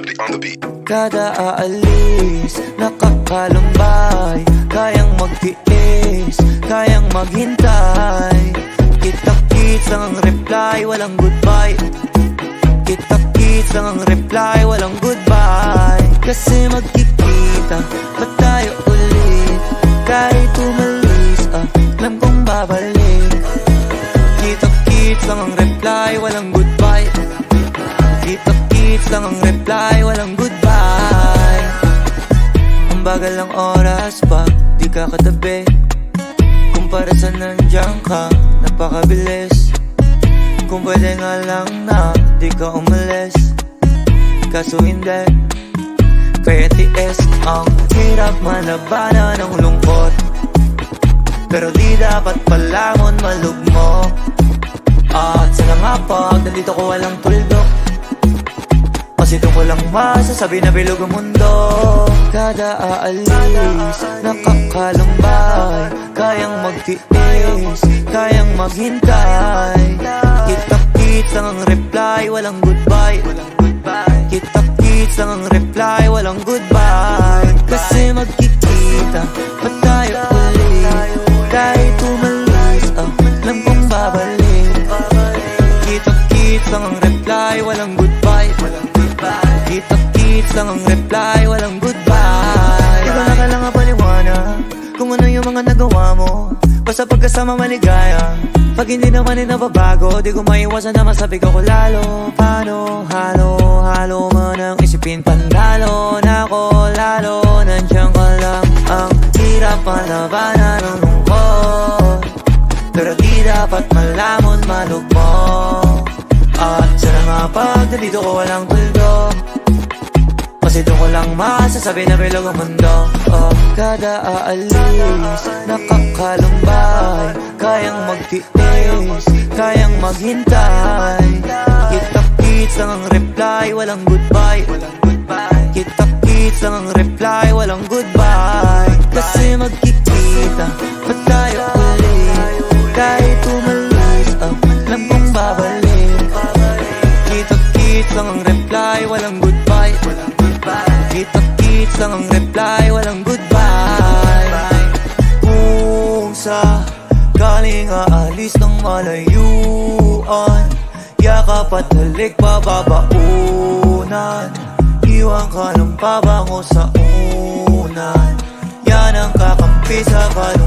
beat. Kada aalis, nakakalumbay. Kayang magtiis, kayang maghintay. Kita-kits lang ang reply, walang goodbye. Kita-kits lang ang reply, walang goodbye. Kasi magkikita, pa tayo ulit? Kahit umalis, ah, alam kong babalik. Kita-kits lang ang reply, walang goodbye. Kita-kits lang ang reply, walang goodbye. Ang bagal ng oras pag di ka katabi Kumpara sa nandiyan ka, napakabilis. Kung pwede nga lang na di ka umalis. Kaso hindi Kaya tiis ang hirap malabanan ng lungkot. Pero di dapat palamon malugmo At sana nga pag nandito ko walang tuldok kasi ko lang masasabi na bilog ang mundo. Kada aalis, nakakalumbay Kayang magtiis, kayang maghintay. Kita-kits lang ang reply, walang goodbye Kita-kits lang ang reply, walang goodbye. Di ko na kailangan paliwanag Kung ano yung mga nagawa mo. Basta pagkasama maligaya Pag hindi naman ay nababago Di ko maiwasan na masabi ko ko lalo Paano, halo, halo mo nang isipin Pandalo na ako lalo Nandiyan ka lang. Ang hirap malabanan ng lungkot Pero di dapat malamon malugmo At sana nga pag nandito ko walang tuldo Kasi doon ko lang masasabi na bilog ang mundo. Oh. Kada aalis, nakakalumbay Kayang magtiis, kayang maghintay. Kita-kits lang ang reply, walang goodbye. Kita-kits lang ang reply, walang goodbye. Kasi magkikita, pa tayo ulit? Kahit umalis, oh, alam kong babalik. Kita-kits lang ang reply, walang goodbye Kita-kits lang ang reply, walang goodbye. Kung sa galing aalis ng malayuan. Yakap at halik pababaunan Iwan ka ng pabango sa unan. Yan ang kakampi sa kalungkutan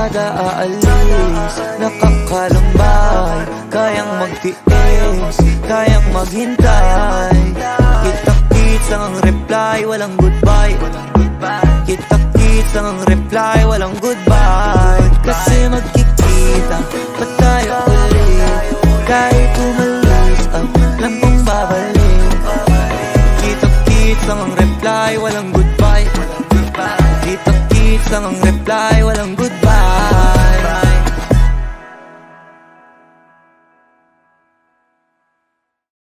mag-goodbye Kada aalis, nakakalumbay. Kayang magtiis, kayang maghintay. Kita-kits lang ang reply, walang goodbye. Kita-kits lang ang reply, walang goodbye. Kasi magkikita, pa tayo ulit. Kahit umalis, alam kong babalik. Kita-kits lang ang reply, walang goodbye. Kita-kits lang ang reply,